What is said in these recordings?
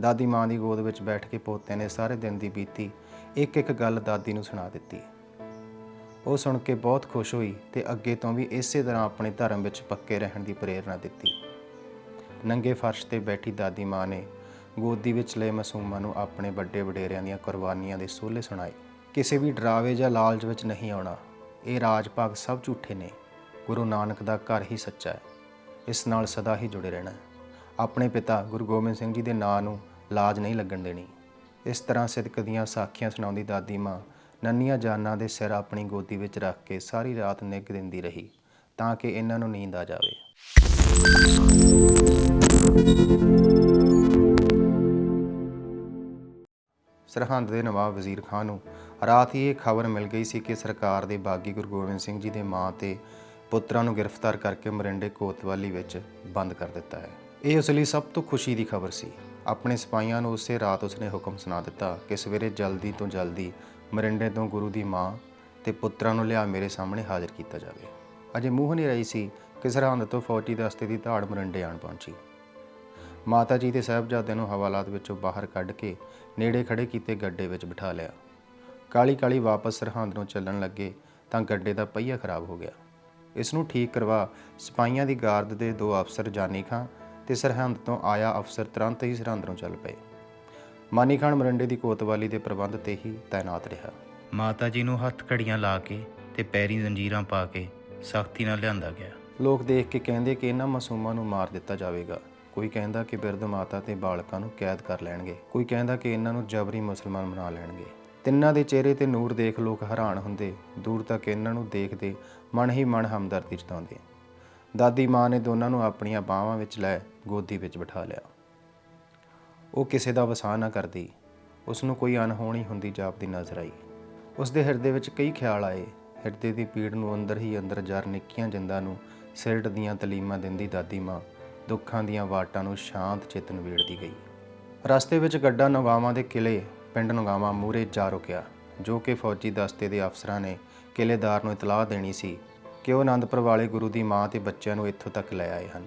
ਦਾਦੀ ਮਾਂ ਦੀ ਗੋਦ ਵਿੱਚ ਬੈਠ ਕੇ ਪੋਤੇ ਨੇ ਸਾਰੇ ਦਿਨ ਦੀ ਬੀਤੀ ਇੱਕ ਇੱਕ ਗੱਲ ਦਾਦੀ ਨੂੰ ਸੁਣਾ ਦਿੱਤੀ। ਉਹ ਸੁਣ ਕੇ ਬਹੁਤ ਖੁਸ਼ ਹੋਈ ਤੇ ਅੱਗੇ ਤੋਂ ਵੀ ਇਸੇ ਤਰ੍ਹਾਂ ਆਪਣੇ ਧਰਮ ਵਿੱਚ ਪੱਕੇ ਰਹਿਣ ਦੀ ਪ੍ਰੇਰਣਾ ਦਿੱਤੀ। ਨੰਗੇ ਫਰਸ਼ ਤੇ ਬੈਠੀ ਦਾਦੀ ਮਾਂ ਨੇ ਗੋਦੀ ਵਿੱਚ ਲਏ ਮਾਸੂਮਾਂ ਨੂੰ ਆਪਣੇ ਵੱਡੇ ਵਡੇਰਿਆਂ ਦੀਆਂ ਕੁਰਬਾਨੀਆਂ ਦੇ ਸੋਲੇ ਸੁਣਾਏ। ਕਿਸੇ ਵੀ ਡਰਾਵੇ ਜਾਂ ਲਾਲਚ ਵਿੱਚ ਨਹੀਂ ਆਉਣਾ, ਇਹ ਰਾਜ ਭਾਗ ਸਭ ਝੂਠੇ ਨੇ। ਗੁਰੂ ਨਾਨਕ ਦਾ ਘਰ ਹੀ ਸੱਚਾ ਹੈ। ਇਸ ਨਾਲ ਸਦਾ ਹੀ ਜੁੜੇ ਰਹਿਣਾ ਹੈ। ਆਪਣੇ ਪਿਤਾ ਗੁਰੂ ਗੋਬਿੰਦ ਸਿੰਘ ਜੀ ਦੇ ਨਾਂ ਨੂੰ ਲਾਜ ਨਹੀਂ ਲੱਗਣ ਦੇਣੀ। ਇਸ ਤਰ੍ਹਾਂ ਸਿਦਕ ਦੀਆਂ ਸਾਖੀਆਂ ਸੁਣਾਉਂਦੀ ਦਾਦੀ ਮਾਂ ਨੰਨੀਆਂ ਜਾਨਾਂ ਦੇ ਸਿਰ ਆਪਣੀ ਗੋਦੀ ਵਿੱਚ ਰੱਖ ਕੇ ਸਾਰੀ ਰਾਤ ਨਿੱਘ ਦਿੰਦੀ ਰਹੀ ਤਾਂ ਕਿ ਇਹਨਾਂ ਨੂੰ ਨੀਂਦ ਆ ਜਾਵੇ। ਸਰਹੰਦ ਦੇ ਨਵਾਬ ਵਜ਼ੀਰ ਖਾਨ ਨੂੰ ਰਾਤ ਹੀ ਇਹ ਖਬਰ ਮਿਲ ਗਈ ਸੀ ਕਿ ਸਰਕਾਰ ਦੇ ਬਾਗੀ ਗੁਰੂ ਗੋਬਿੰਦ ਸਿੰਘ ਜੀ ਦੇ ਮਾਂ ਤੇ ਪੁੱਤਰਾਂ ਨੂੰ ਗ੍ਰਿਫਤਾਰ ਕਰਕੇ ਮਰਿੰਡੇ ਕੋਤਵਾਲੀ ਵਿੱਚ ਬੰਦ ਕਰ ਦਿੱਤਾ ਹੈ। ਇਹ ਉਸ ਲਈ ਸਭ ਤੋਂ ਖੁਸ਼ੀ ਦੀ ਖਬਰ ਸੀ। ਆਪਣੇ ਸਿਪਾਹੀਆਂ ਨੂੰ ਉਸੇ ਰਾਤ ਉਸਨੇ ਹੁਕਮ ਸੁਣਾ ਦਿੱਤਾ ਕਿ ਸਵੇਰੇ ਜਲਦੀ ਤੋਂ ਜਲਦੀ ਮਰਿੰਡੇ ਤੋਂ ਗੁਰੂ ਦੀ ਮਾਂ ਤੇ ਪੁੱਤਰਾਂ ਨੂੰ ਲਿਆ ਮੇਰੇ ਸਾਹਮਣੇ ਹਾਜ਼ਰ ਕੀਤਾ ਜਾਵੇ। ਅਜੇ ਮੂੰਹ ਨਹੀਂ ਰਹੀ ਸੀ ਕਿ ਸਰਹੰਦ ਤੋਂ ਫੌਜੀ ਦਸਤੇ ਦੀ ਧਾੜ ਮਰਿੰਡੇ ਆਣ ਪਹੁੰਚੀ। ਮਾਤਾ ਜੀ ਦੇ ਸਾਹਿਬਜ਼ਾਦਿਆਂ ਨੂੰ ਹਵਾਲਾਤ ਵਿੱਚੋਂ ਬਾਹਰ ਕੱਢ ਕੇ ਨੇੜੇ ਖੜੇ ਕੀਤੇ ਗੱਡੇ ਵਿੱਚ ਬਿਠਾ ਲਿਆ। ਕਾਲੀ ਕਾਲੀ ਵਾਪਸ ਸਰਹੰਦ ਨੂੰ ਚੱਲਣ ਲੱਗੇ ਤਾਂ ਗੱਡੇ ਦਾ ਪਹੀਆ ਖਰਾਬ ਹੋ ਗਿਆ। ਇਸ ਨੂੰ ਠੀਕ ਕਰਵਾ ਸਿਪਾਹੀਆਂ ਦੀ ਗਾਰਦ ਦੇ ਦੋ ਅਫਸਰ ਜਾਨੀ ਖਾਂ ਤੇ ਸਰਹੰਦ ਤੋਂ ਆਇਆ ਅਫਸਰ ਤੁਰੰਤ ਹੀ ਸਰਹੰਦ ਨੂੰ ਚੱਲ ਪਏ। ਮਾਨੀ ਖਾਨ ਮਰੰਡੇ ਦੀ ਕੋਤਵਾਲੀ ਦੇ ਪ੍ਰਬੰਧ ਤੇ ਹੀ ਤਾਇਨਾਤ ਰਿਹਾ। ਮਾਤਾ ਜੀ ਨੂੰ ਹੱਥ ਘੜੀਆਂ ਲਾ ਕੇ ਤੇ ਪੈਰੀਂ ਜ਼ੰਜੀਰਾਂ ਪਾ ਕੇ ਸਖਤੀ ਨਾਲ ਲਿਆਂਦਾ ਗਿਆ। ਲੋਕ ਦੇਖ ਕੇ ਕਹਿੰਦੇ ਕਿ ਇਹਨਾਂ ਮਾਸੂਮਾਂ ਨੂੰ ਮਾਰ ਦਿੱਤਾ ਜਾਵੇਗਾ। ਕੋਈ ਕਹਿੰਦਾ ਕਿ ਬਿਰਧ ਮਾਤਾ ਤੇ ਬਾਲਕਾਂ ਨੂੰ ਕੈਦ ਕਰ ਲੈਣਗੇ। ਕੋਈ ਕਹਿੰਦਾ ਕਿ ਇਹਨਾਂ ਨੂੰ ਜਬਰੀ ਮੁਸਲਮਾਨ ਬਣਾ ਲੈਣਗੇ। ਤਿੰਨਾਂ ਦੇ ਚਿਹਰੇ ਤੇ ਨੂਰ ਦੇਖ ਲੋਕ ਹੈਰਾਨ ਹੁੰਦੇ। ਦੂਰ ਤੱਕ ਇਹਨਾਂ ਨੂੰ ਦੇਖਦੇ ਮਨ ਹੀ ਮਨ ਹਮਦਰਦੀ ਜਤਾਉਂਦੇ। ਦਾਦੀ ਮਾਂ ਨੇ ਦੋਨਾਂ ਨੂੰ ਆਪਣੀਆਂ ਬਾਹਾਂ ਵਿੱਚ ਲੈ ਗੋਦੀ ਵਿੱਚ ਬਿਠਾ ਲਿਆ। ਉਹ ਕਿਸੇ ਦਾ ਵਸਾਹ ਨਾ ਕਰਦੀ। ਉਸ ਨੂੰ ਕੋਈ ਅਣਹੋਣੀ ਹੁੰਦੀ ਜਾਪਦੀ ਨਜ਼ਰ ਆਈ। ਉਸ ਦੇ ਹਿਰਦੇ ਵਿੱਚ ਕਈ ਖਿਆਲ ਆਏ। ਹਿਰਦੇ ਦੀ ਪੀੜ ਨੂੰ ਅੰਦਰ ਹੀ ਅੰਦਰ ਜਰ ਨਿੱਕੀਆਂ ਜਿੰਦਾਂ ਨੂੰ ਸਿਰਟ ਦੀਆਂ ਤਲੀਮਾਂ ਦਿੰਦੀ ਦਾਦੀ ਮਾਂ ਦੁੱਖਾਂ ਦੀਆਂ ਵਾਟਾਂ ਨੂੰ ਸ਼ਾਂਤ ਚਿੱਤ ਨਵੇੜਦੀ ਗਈ। ਰਸਤੇ ਵਿੱਚ ਗੱਡਾ ਨਗਾਵਾਂ ਦੇ ਕਿਲੇ, ਪਿੰਡ ਨਗਾਵਾਂ ਮੂਰੇ ਜਾ ਰੁਕਿਆ, ਜੋ ਕਿ ਫੌਜੀ ਦਸਤੇ ਦੇ ਅਫਸਰਾਂ ਨੇ ਕਿਲੇਦਾਰ ਨੂੰ ਇਤਲਾਹ ਦੇਣੀ ਸੀ ਕਿ ਉਹ ਆਨੰਦਪੁਰ ਵਾਲੇ ਗੁਰੂ ਦੀ ਮਾਂ ਤੇ ਬੱਚਿਆਂ ਨੂੰ ਇੱਥੋਂ ਤੱਕ ਲੈ ਆਏ ਹਨ?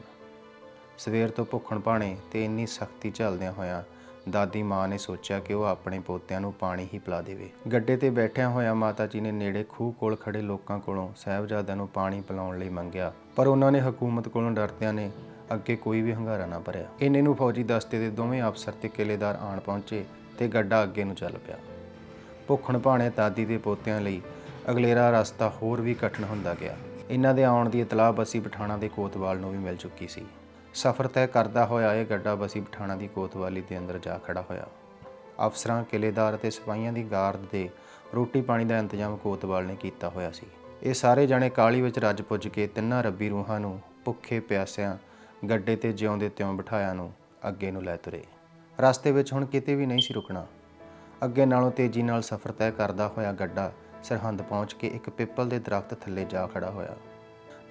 ਸਵੇਰ ਤੋਂ ਭੁੱਖਣ ਭਾਣੇ ਤੇ ਇੰਨੀ ਸਖਤੀ ਝੱਲਦਿਆਂ ਹੋਇਆਂ ਦਾਦੀ ਮਾਂ ਨੇ ਸੋਚਿਆ ਕਿ ਉਹ ਆਪਣੇ ਪੋਤਿਆਂ ਨੂੰ ਪਾਣੀ ਹੀ ਪਿਲਾ ਦੇਵੇ। ਗੱਡੇ ਤੇ ਬੈਠਿਆਂ ਹੋਇਆ ਮਾਤਾ ਜੀ ਨੇ ਨੇੜੇ ਖੂਹ ਕੋਲ ਖੜੇ ਲੋਕਾਂ ਕੋਲੋਂ ਸਾਹਿਬਜ਼ਾਦਿਆਂ ਨੂੰ ਪਾਣੀ ਪਿਲਾਉਣ ਲਈ ਮੰਗਿਆ, ਪਰ ਉਹਨਾਂ ਨੇ ਹਕੂਮਤ ਕੋਲੋਂ ਡਰਦਿਆਂ ਨੇ ਅੱਗੇ ਕੋਈ ਵੀ ਹੰਗਾਰਾ ਨਾ ਭਰਿਆ। ਇੰਨੇ ਨੂੰ ਫੌਜੀ ਦਸਤੇ ਦੇ ਦੋਵੇਂ ਅਫਸਰ ਤੇ ਕਿਲੇਦਾਰ ਆਣ ਪਹੁੰਚੇ ਤੇ ਗੱਡਾ ਅੱਗੇ ਨੂੰ ਚੱਲ ਪਿਆ। ਭੁੱਖਣ ਭਾਣੇ ਦਾਦੀ ਦੇ ਪੋਤਿਆਂ ਲਈ ਅਗਲੇਰਾ ਰਸਤਾ ਹੋਰ ਵੀ ਕਠਿਨ ਹੁੰਦਾ ਗਿਆ। ਇਹਨਾਂ ਦੇ ਆਉਣ ਦੀ ਇਤਲਾਹ ਬਸੀ ਪਠਾਣਾ ਦੇ ਕੋਤਵਾਲ ਨੂੰ ਵੀ ਮਿਲ ਚੁੱਕੀ ਸੀ। ਸਫ਼ਰ ਤੈਅ ਕਰਦਾ ਹੋਇਆ ਇਹ ਗੱਡਾ ਬਸੀ ਪਠਾਣਾ ਦੀ ਕੋਤਵਾਲੀ ਦੇ ਅੰਦਰ ਜਾ ਖੜਾ ਹੋਇਆ। ਅਫਸਰਾਂ ਕਿਲੇਦਾਰ ਅਤੇ ਸਿਪਾਹੀਆਂ ਦੀ ਗਾਰਡ ਦੇ ਰੋਟੀ ਪਾਣੀ ਦਾ ਇੰਤਜ਼ਾਮ ਕੋਤਵਾਲ ਨੇ ਕੀਤਾ ਹੋਇਆ ਸੀ। ਇਹ ਸਾਰੇ ਜਣੇ ਕਾਲੀ ਵਿੱਚ ਰੱਜ ਪੁੱਜ ਕੇ ਤਿੰਨਾਂ ਰੱਬੀ ਰੂਹਾਂ ਨੂੰ ਭੁੱਖੇ ਪਿਆਸਿਆਂ, ਗੱਡੇ ਤੇ ਜਿਉਂਦੇ ਤਿਉਂ ਬਿਠਾਇਆ ਨੂੰ ਅੱਗੇ ਨੂੰ ਲੈ ਤੁਰੇ। ਰਸਤੇ ਵਿੱਚ ਹੁਣ ਕਿਤੇ ਵੀ ਨਹੀਂ ਸੀ ਰੁਕਣਾ। ਅੱਗੇ ਨਾਲੋਂ ਤੇਜ਼ੀ ਨਾਲ ਸਫ਼ਰ ਤੈਅ ਕਰਦਾ ਹੋਇਆ ਗੱਡਾ ਸਰਹੰਦ ਪਹੁੰਚ ਕੇ ਇੱਕ ਪਿੱਪਲ ਦੇ ਦਰਖਤ ਥੱਲੇ ਜਾ ਖੜਾ ਹੋਇਆ।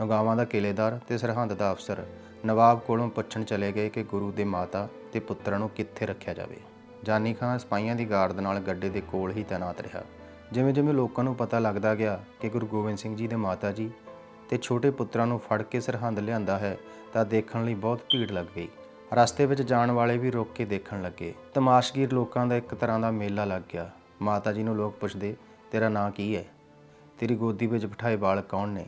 ਨਗਾਵਾਂ ਦਾ ਕਿਲੇਦਾਰ ਤੇ ਸਰਹੰਦ ਦਾ ਅਫਸਰ ਨਵਾਬ ਕੋਲੋਂ ਪੁੱਛਣ ਚਲੇ ਗਏ ਕਿ ਗੁਰੂ ਦੇ ਮਾਤਾ ਤੇ ਪੁੱਤਰਾਂ ਨੂੰ ਕਿੱਥੇ ਰੱਖਿਆ ਜਾਵੇ। ਜਾਨੀ ਖਾਨ ਸਿਪਾਹੀਆਂ ਦੀ ਗਾਰਡ ਨਾਲ ਗੱਡੇ ਦੇ ਕੋਲ ਹੀ ਤਾਇਨਾਤ ਰਿਹਾ। ਜਿਵੇਂ ਜਿਵੇਂ ਲੋਕਾਂ ਨੂੰ ਪਤਾ ਲੱਗਦਾ ਗਿਆ ਕਿ ਗੁਰੂ ਗੋਬਿੰਦ ਸਿੰਘ ਜੀ ਦੇ ਮਾਤਾ ਜੀ ਤੇ ਛੋਟੇ ਪੁੱਤਰਾਂ ਨੂੰ ਫੜ ਕੇ ਸਰਹੰਦ ਲਿਆਂਦਾ ਹੈ ਤਾਂ ਦੇਖਣ ਲਈ ਬਹੁਤ ਭੀੜ ਲੱਗ ਗਈ। ਰਸਤੇ ਵਿੱਚ ਜਾਣ ਵਾਲੇ ਵੀ ਰੁਕ ਕੇ ਦੇਖਣ ਲੱਗੇ। ਤਮਾਸ਼ਗੀਰ ਲੋਕਾਂ ਦਾ ਇੱਕ ਤਰ੍ਹਾਂ ਦਾ ਮੇਲਾ ਲੱਗ ਗਿਆ। ਮਾਤਾ ਜੀ ਨੂੰ ਲੋਕ ਪੁੱਛਦੇ ਤੇਰਾ ਨਾਂ ਕੀ ਹੈ? ਤੇਰੀ ਗੋਦੀ ਵਿੱਚ ਬਿਠਾਏ ਬਾਲ ਕੌਣ ਨੇ?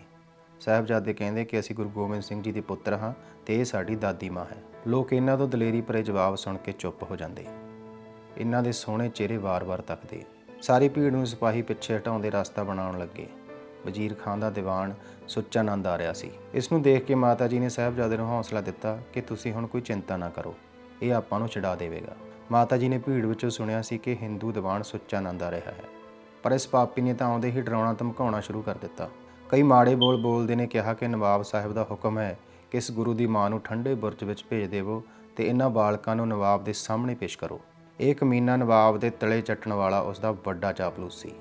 ਸਾਹਿਬਜ਼ਾਦੇ ਕਹਿੰਦੇ ਕਿ ਅਸੀਂ ਗੁਰੂ ਗੋਬਿੰਦ ਸਿੰਘ ਜੀ ਦੇ ਪੁੱਤਰ ਹਾਂ ਤੇ ਇਹ ਸਾਡੀ ਦਾਦੀ ਮਾਂ ਹੈ। ਲੋਕ ਇਹਨਾਂ ਤੋਂ ਦਲੇਰੀ ਭਰੇ ਜਵਾਬ ਸੁਣ ਕੇ ਚੁੱਪ ਹੋ ਜਾਂਦੇ। ਇਹਨਾਂ ਦੇ ਸੋਹਣੇ ਚਿਹਰੇ ਵਾਰ-ਵਾਰ ਤੱਕਦੇ। ਸਾਰੀ ਭੀੜ ਨੂੰ ਸਿਪਾਹੀ ਪਿੱਛੇ ਹਟਾਉਂਦੇ ਰਸਤਾ ਬਣਾਉਣ ਲੱਗੇ। ਵਜ਼ੀਰ ਖਾਨ ਦਾ ਦੀਵਾਨ ਸੁੱਚਾ ਆਨੰਦ ਆ ਰਿਹਾ ਸੀ। ਇਸ ਨੂੰ ਦੇਖ ਕੇ ਮਾਤਾ ਜੀ ਨੇ ਸਾਹਿਬਜ਼ਾਦੇ ਨੂੰ ਹੌਸਲਾ ਦਿੱਤਾ ਕਿ ਤੁਸੀਂ ਹੁਣ ਕੋਈ ਚਿੰਤਾ ਨਾ ਕਰੋ। ਇਹ ਆਪਾਂ ਨੂੰ ਛਡਾ ਦੇਵੇਗਾ। ਮਾਤਾ ਜੀ ਨੇ ਭੀੜ ਵਿੱਚੋਂ ਸੁਣਿਆ ਸੀ ਕਿ ਹਿੰਦੂ ਦੀਵਾਨ ਸੁੱਚਾ ਆਨੰਦ ਆ ਰਿਹਾ ਹੈ। ਪਰ ਇਸ ਪਾਪੀ ਨੇ ਤਾਂ ਆਉਂਦੇ ਹੀ ਡਰਾਉਣਾ ਧਮਕਾਉਣਾ ਸ਼ੁਰੂ ਕਰ ਦਿੱਤਾ। ਕਈ ਮਾੜੇ ਬੋਲ ਬੋਲਦੇ ਨੇ ਕਿਹਾ ਕਿ ਨਵਾਬ ਸਾਹਿਬ ਦਾ ਹੁਕਮ ਹੈ ਕਿ ਇਸ ਗੁਰੂ ਦੀ ਮਾਂ ਨੂੰ ਠੰਡੇ ਬੁਰਜ ਵਿੱਚ ਭੇਜ ਦੇਵੋ ਤੇ ਇਹਨਾਂ ਬਾਲਕਾਂ ਨੂੰ ਨਵਾਬ ਦੇ ਸਾਹਮਣੇ ਪੇਸ਼ ਕਰੋ। ਇਹ ਕਮੀਨਾ ਨਵਾਬ ਦੇ ਤਲੇ ਚੱਟਣ ਵਾਲਾ ਉਸ ਦਾ ਵੱਡਾ ਚਾਪਲੂਸ ਸੀ।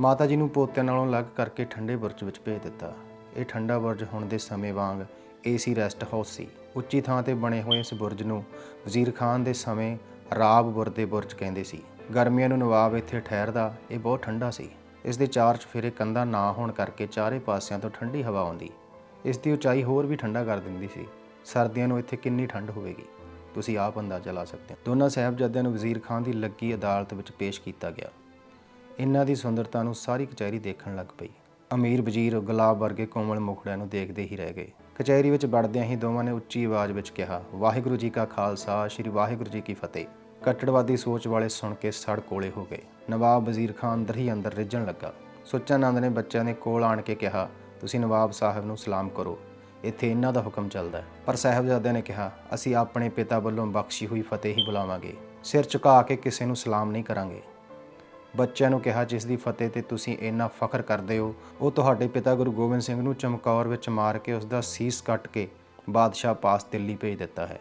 ਮਾਤਾ ਜੀ ਨੂੰ ਪੋਤਿਆਂ ਨਾਲੋਂ ਅਲੱਗ ਕਰਕੇ ਠੰਡੇ ਬੁਰਜ ਵਿੱਚ ਭੇਜ ਦਿੱਤਾ। ਇਹ ਠੰਡਾ ਬੁਰਜ ਹੁਣ ਦੇ ਸਮੇਂ ਵਾਂਗ ਏਸੀ ਰੈਸਟ ਹਾਊਸ ਸੀ। ਉੱਚੀ ਥਾਂ ਤੇ ਬਣੇ ਹੋਏ ਇਸ ਬੁਰਜ ਨੂੰ ਵਜ਼ੀਰ ਖਾਨ ਦੇ ਸਮੇਂ ਰਾਬ ਬੁਰਦੇ ਬੁਰਜ ਕਹਿੰਦੇ ਸੀ। ਗਰਮੀਆਂ ਨੂੰ ਨਵਾਬ ਇੱਥੇ ਠਹਿਰਦਾ, ਇਹ ਬਹੁਤ ਠੰਡਾ ਸੀ। ਇਸ ਦੇ ਚਾਰ ਚਫੇਰੇ ਕੰਧਾਂ ਨਾ ਹੋਣ ਕਰਕੇ ਚਾਰੇ ਪਾਸਿਆਂ ਤੋਂ ਠੰਡੀ ਹਵਾ ਆਉਂਦੀ। ਇਸ ਦੀ ਉਚਾਈ ਹੋਰ ਵੀ ਠੰਡਾ ਕਰ ਦਿੰਦੀ ਸੀ। ਸਰਦੀਆਂ ਨੂੰ ਇੱਥੇ ਕਿੰਨੀ ਠੰਡ ਹੋਵੇਗੀ? ਤੁਸੀਂ ਆਪ ਅੰਦਾਜ਼ਾ ਲਾ ਸਕਦੇ ਹੋ। ਦੋਨਾਂ ਸਾਹਿਬਜ਼ਾਦਿਆਂ ਨੂੰ ਵਜ਼ੀਰ ਖਾਨ ਦੀ ਲੱਗੀ ਅਦਾਲਤ ਵਿੱਚ ਪੇਸ਼ ਕੀਤਾ ਗਿਆ। ਇਹਨਾਂ ਦੀ ਸੁੰਦਰਤਾ ਨੂੰ ਸਾਰੀ ਕਚਹਿਰੀ ਦੇਖਣ ਲੱਗ ਪਈ। ਅਮੀਰ ਵਜ਼ੀਰ ਗੁਲਾਬ ਵਰਗੇ ਕੋਮਲ ਮੁਖੜਿਆਂ ਨੂੰ ਦੇਖਦੇ ਹੀ ਰਹਿ ਗਏ। ਕਚਹਿਰੀ ਵਿੱਚ ਵੜਦਿਆਂ ਹੀ ਦੋਵਾਂ ਨੇ ਉੱਚੀ ਆਵਾਜ਼ ਵਿੱਚ ਕਿਹਾ, ਵਾਹਿਗੁਰੂ ਜੀ ਕਾ ਖਾਲਸਾ, ਸ੍ਰੀ ਵਾਹਿਗੁਰੂ ਜੀ ਕੀ ਫਤਿਹ। ਕੱਟੜਵਾਦੀ ਸੋਚ ਵਾਲੇ ਸੁਣ ਕੇ ਸੜ ਕੋਲੇ ਹੋ ਗਏ। ਨਵਾਬ ਵਜ਼ੀਰ ਖਾਨ ਅੰਦਰ ਹੀ ਅੰਦਰ ਰਿੱਝਣ ਲੱਗਾ। ਸੁੱਚਾਨੰਦ ਨੇ ਬੱਚਿਆਂ ਦੇ ਕੋਲ ਆਣ ਕੇ ਕਿਹਾ, ਤੁਸੀਂ ਨਵਾਬ ਸਾਹਿਬ ਨੂੰ ਸਲਾਮ ਕਰੋ। ਇੱਥੇ ਇਹਨਾਂ ਦਾ ਹੁਕਮ ਚੱਲਦਾ ਹੈ। ਪਰ ਸਾਹਿਬਜ਼ਾਦਿਆਂ ਨੇ ਕਿਹਾ, ਅਸੀਂ ਆਪਣੇ ਪਿਤਾ ਵੱਲੋਂ ਬਖਸ਼ੀ ਹੋਈ ਫਤਿਹ ਹੀ ਬੁਲਾਵਾਂਗੇ। ਸਿਰ ਝੁਕਾ ਕੇ ਕਿਸੇ ਨੂੰ ਸਲਾਮ ਨਹੀਂ ਕਰਾਂਗੇ। ਬੱਚਿਆਂ ਨੂੰ ਕਿਹਾ, ਜਿਸ ਦੀ ਫਤਿਹ ਤੇ ਤੁਸੀਂ ਇੰਨਾ ਫਖਰ ਕਰਦੇ ਹੋ, ਉਹ ਤੁਹਾਡੇ ਪਿਤਾ ਗੁਰੂ ਗੋਬਿੰਦ ਸਿੰਘ ਨੂੰ ਚਮਕੌਰ ਵਿੱਚ ਮਾਰ ਕੇ ਉਸ ਦਾ ਸੀਸ ਕੱਟ ਕੇ ਬਾਦਸ਼ਾਹ ਪਾਸ ਦਿੱਲੀ ਭੇਜ ਦਿੱਤਾ ਹੈ।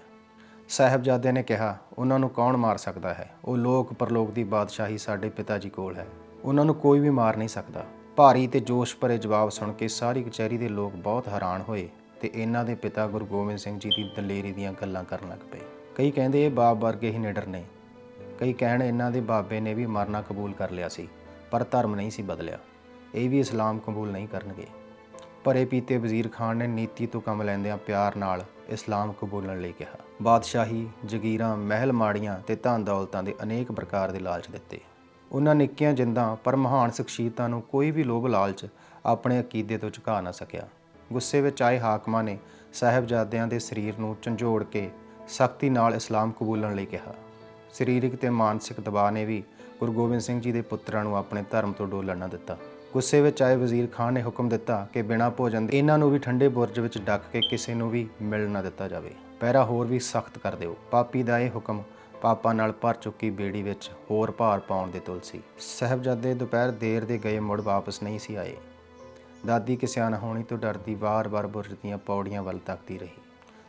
ਸਾਹਿਬਜ਼ਾਦਿਆਂ ਨੇ ਕਿਹਾ, ਉਹਨਾਂ ਨੂੰ ਕੌਣ ਮਾਰ ਸਕਦਾ ਹੈ? ਉਹ ਲੋਕ ਪਰਲੋਕ ਦੀ ਬਾਦਸ਼ਾਹੀ ਸਾਡੇ ਪਿਤਾ ਜੀ ਕੋਲ ਹੈ। ਉਹਨਾਂ ਨੂੰ ਕੋਈ ਵੀ ਮਾਰ ਨਹੀਂ ਸਕਦਾ। ਭਾਰੀ ਤੇ ਜੋਸ਼ ਭਰੇ ਜਵਾਬ ਸੁਣ ਕੇ ਸਾਰੀ ਕਚਹਿਰੀ ਦੇ ਲੋਕ ਬਹੁਤ ਹੈਰਾਨ ਹੋਏ ਤੇ ਇਹਨਾਂ ਦੇ ਪਿਤਾ ਗੁਰੂ ਗੋਬਿੰਦ ਸਿੰਘ ਜੀ ਦੀ ਦਲੇਰੀ ਦੀਆਂ ਗੱਲਾਂ ਕਰਨ ਲੱਗ ਪਏ। ਕਈ ਕਹਿੰਦੇ ਇਹ ਬਾਪ ਵਰਗੇ ਹੀ ਨਿਡਰ ਨੇ। ਕਈ ਕਹਿਣ ਇਹਨਾਂ ਦੇ ਬਾਬੇ ਨੇ ਵੀ ਮਰਨਾ ਕਬੂਲ ਕਰ ਲਿਆ ਸੀ, ਪਰ ਧਰਮ ਨਹੀਂ ਸੀ ਬਦਲਿਆ। ਇਹ ਵੀ ਇਸਲਾਮ ਕਬੂਲ ਨਹੀਂ ਕਰਨਗੇ। ਭਰੇ ਪੀਤੇ ਵਜ਼ੀਰ ਖਾਨ ਨੇ ਨੀਤੀ ਤੋਂ ਕੰਮ ਲੈਂਦਿਆਂ ਪਿਆਰ ਨਾਲ ਇਸਲਾਮ ਕਬੂਲਣ ਲਈ ਕਿਹਾ। ਬਾਦਸ਼ਾਹੀ, ਜਗੀਰਾਂ, ਮਹਿਲ ਮਾੜੀਆਂ ਤੇ ਧਨ ਦੌਲਤਾਂ ਦੇ ਅਨੇਕ ਪ੍ਰਕਾਰ ਦੇ ਲਾਲਚ ਦਿੱਤੇ। ਉਹਨਾਂ ਨਿੱਕੀਆਂ ਜਿੰਦਾਂ ਪਰ ਮਹਾਨ ਸ਼ਖਸੀਅਤਾਂ ਨੂੰ ਕੋਈ ਵੀ ਲੋਭ ਲਾਲਚ ਆਪਣੇ ਅਕੀਦੇ ਤੋਂ ਝੁਕਾ ਨਾ ਸਕਿਆ। ਗੁੱਸੇ ਵਿੱਚ ਆਏ ਹਾਕਮਾਂ ਨੇ ਸਾਹਿਬਜ਼ਾਦਿਆਂ ਦੇ ਸਰੀਰ ਨੂੰ ਝੰਜੋੜ ਕੇ ਸਖਤੀ ਨਾਲ ਇਸਲਾਮ ਕਬੂਲਣ ਲਈ ਕਿਹਾ। ਸਰੀਰਕ ਤੇ ਮਾਨਸਿਕ ਦਬਾਅ ਨੇ ਵੀ ਗੁਰੂ ਗੋਬਿੰਦ ਸਿੰਘ ਜੀ ਦੇ ਪੁੱਤਰਾਂ ਨੂੰ ਆਪਣੇ ਧਰਮ ਤੋਂ ਡੋਲਣ ਨਾ ਦਿੱਤਾ। ਗੁੱਸੇ ਵਿੱਚ ਆਏ ਵਜ਼ੀਰ ਖਾਨ ਨੇ ਹੁਕਮ ਦਿੱਤਾ ਕਿ ਬਿਨਾਂ ਭੋਜਨ ਦੇ ਇਹਨਾਂ ਨੂੰ ਵੀ ਠੰਡੇ ਬੁਰਜ ਵਿੱਚ ਡੱਕ ਕੇ ਕਿਸੇ ਨੂੰ ਵੀ ਮਿਲ ਨਾ ਦਿੱਤਾ ਜਾਵੇ। ਪਹਿਰਾ ਹੋਰ ਵੀ ਸਖਤ ਕਰ ਦਿਓ। ਪਾਪੀ ਦਾ ਇਹ ਹੁਕਮ ਪਾਪਾਂ ਨਾਲ ਭਰ ਚੁੱਕੀ ਬੇੜੀ ਵਿੱਚ ਹੋਰ ਭਾਰ ਪਾਉਣ ਦੇ ਤੁਲ ਸੀ ਸਾਹਿਬਜ਼ਾਦੇ ਦੁਪਹਿਰ ਦੇਰ ਦੇ ਗਏ ਮੁੜ ਵਾਪਸ ਨਹੀਂ ਸੀ ਆਏ। ਦਾਦੀ ਕਿਸੇ ਅਣਹੋਣੀ ਤੋਂ ਡਰਦੀ ਵਾਰ-ਵਾਰ ਬੁਰਜ ਦੀਆਂ ਪੌੜੀਆਂ ਵੱਲ ਤੱਕਦੀ ਰਹੀ।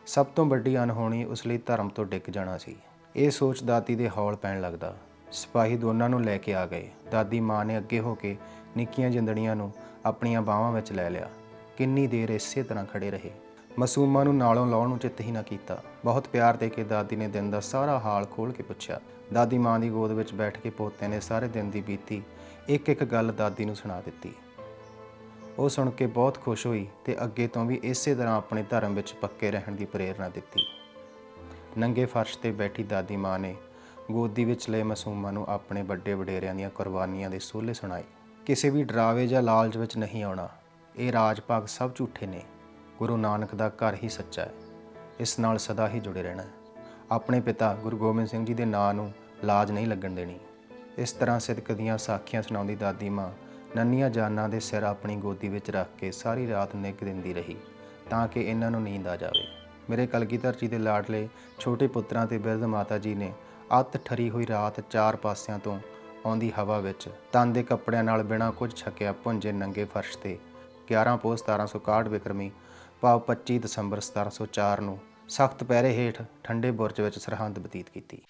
ਸਭ ਤੋਂ ਵੱਡੀ ਅਣਹੋਣੀ ਉਸ ਲਈ ਧਰਮ ਤੋਂ ਡਿੱਗ ਜਾਣਾ ਸੀ। ਇਹ ਸੋਚ ਦਾਦੀ ਦੇ ਹੌਲ ਪੈਣ ਲੱਗਦਾ। ਸਿਪਾਹੀ ਦੋਨਾਂ ਨੂੰ ਲੈ ਕੇ ਆ ਗਏ। ਦਾਦੀ ਮਾਂ ਨੇ ਅੱਗੇ ਹੋ ਕੇ ਨਿੱਕੀਆਂ ਜਿੰਦੜੀਆਂ ਨੂੰ ਆਪਣੀਆਂ ਬਾਹਾਂ ਵਿੱਚ ਲੈ ਲਿਆ। ਕਿੰਨੀ ਦੇਰ ਇਸੇ ਤਰ੍ਹਾਂ ਖੜੇ ਰਹੇ। ਮਾਸੂਮਾਂ ਨੂੰ ਨਾਲੋਂ ਲਾਉਣ ਨੂੰ ਚਿੱਤ ਹੀ ਨਾ ਕੀਤਾ। ਬਹੁਤ ਪਿਆਰ ਦੇ ਕੇ ਦਾਦੀ ਨੇ ਦਿਨ ਦਾ ਸਾਰਾ ਹਾਲ ਖੋਲ ਕੇ ਪੁੱਛਿਆ। ਦਾਦੀ ਮਾਂ ਦੀ ਗੋਦ ਵਿੱਚ ਬੈਠ ਕੇ ਪੋਤੇ ਨੇ ਸਾਰੇ ਦਿਨ ਦੀ ਬੀਤੀ ਇੱਕ ਇੱਕ ਗੱਲ ਦਾਦੀ ਨੂੰ ਸੁਣਾ ਦਿੱਤੀ। ਉਹ ਸੁਣ ਕੇ ਬਹੁਤ ਖੁਸ਼ ਹੋਈ ਤੇ ਅੱਗੇ ਤੋਂ ਵੀ ਇਸੇ ਤਰ੍ਹਾਂ ਆਪਣੇ ਧਰਮ ਵਿੱਚ ਪੱਕੇ ਰਹਿਣ ਦੀ ਪ੍ਰੇਰਣਾ ਦਿੱਤੀ। ਨੰਗੇ ਫਰਸ਼ ਤੇ ਬੈਠੀ ਦਾਦੀ ਮਾਂ ਨੇ ਗੋਦੀ ਵਿੱਚ ਲਏ ਮਾਸੂਮਾਂ ਨੂੰ ਆਪਣੇ ਵੱਡੇ ਵਡੇਰਿਆਂ ਦੀਆਂ ਕੁਰਬਾਨੀਆਂ ਦੇ ਸੋਲੇ ਸੁਣਾਏ। ਕਿਸੇ ਵੀ ਡਰਾਵੇ ਜਾਂ ਲਾਲਚ ਵਿੱਚ ਨਹੀਂ ਆਉਣਾ। ਇਹ ਰਾਜ ਭਾਗ ਸਭ ਝੂਠੇ ਨੇ। ਗੁਰੂ ਨਾਨਕ ਦਾ ਘਰ ਹੀ ਸੱਚਾ ਹੈ। ਇਸ ਨਾਲ ਸਦਾ ਹੀ ਜੁੜੇ ਰਹਿਣਾ ਹੈ। ਆਪਣੇ ਪਿਤਾ ਗੁਰੂ ਗੋਬਿੰਦ ਸਿੰਘ ਜੀ ਦੇ ਨਾਂ ਨੂੰ ਲਾਜ ਨਹੀਂ ਲੱਗਣ ਦੇਣੀ। ਇਸ ਤਰ੍ਹਾਂ ਸਿਦਕ ਦੀਆਂ ਸਾਖੀਆਂ ਸੁਣਾਉਂਦੀ ਦਾਦੀ ਮਾਂ ਨੰਨੀਆਂ ਜਾਨਾਂ ਦੇ ਸਿਰ ਆਪਣੀ ਗੋਦੀ ਵਿੱਚ ਰੱਖ ਕੇ ਸਾਰੀ ਰਾਤ ਨਿੱਘ ਦਿੰਦੀ ਰਹੀ, ਤਾਂ ਕਿ ਇਹਨਾਂ ਨੂੰ ਨੀਂਦ ਆ ਜਾਵੇ। ਮੇਰੇ ਕਲਗੀਧਰ ਜੀ ਦੇ ਲਾਡਲੇ ਛੋਟੇ ਪੁੱਤਰਾਂ ਤੇ ਬਿਰਧ ਮਾਤਾ ਜੀ ਨੇ ਅੱਤ ਠਰੀ ਹੋਈ ਰਾਤ ਚਾਰ ਪਾਸਿਆਂ ਤੋਂ ਆਉਂਦੀ ਹਵਾ ਵਿੱਚ ਤਨ ਦੇ ਕੱਪੜਿਆਂ ਨਾਲ ਬਿਨਾਂ ਕੁਝ ਛਕਿਆ ਪੁੰਜੇ ਨੰਗੇ ਫਰਸ਼ ਤੇ 11 ਪੋਹ 1761 ਵਿਕਰਮੀ ਭਾਵ 25 ਦਸੰਬਰ 1704 ਨੂੰ ਸਖਤ ਪਹਿਰੇ ਹੇਠ ਠੰਡੇ ਬੁਰਜ ਵਿੱਚ ਸਰਹੰਦ ਬਤੀਤ ਕੀਤੀ।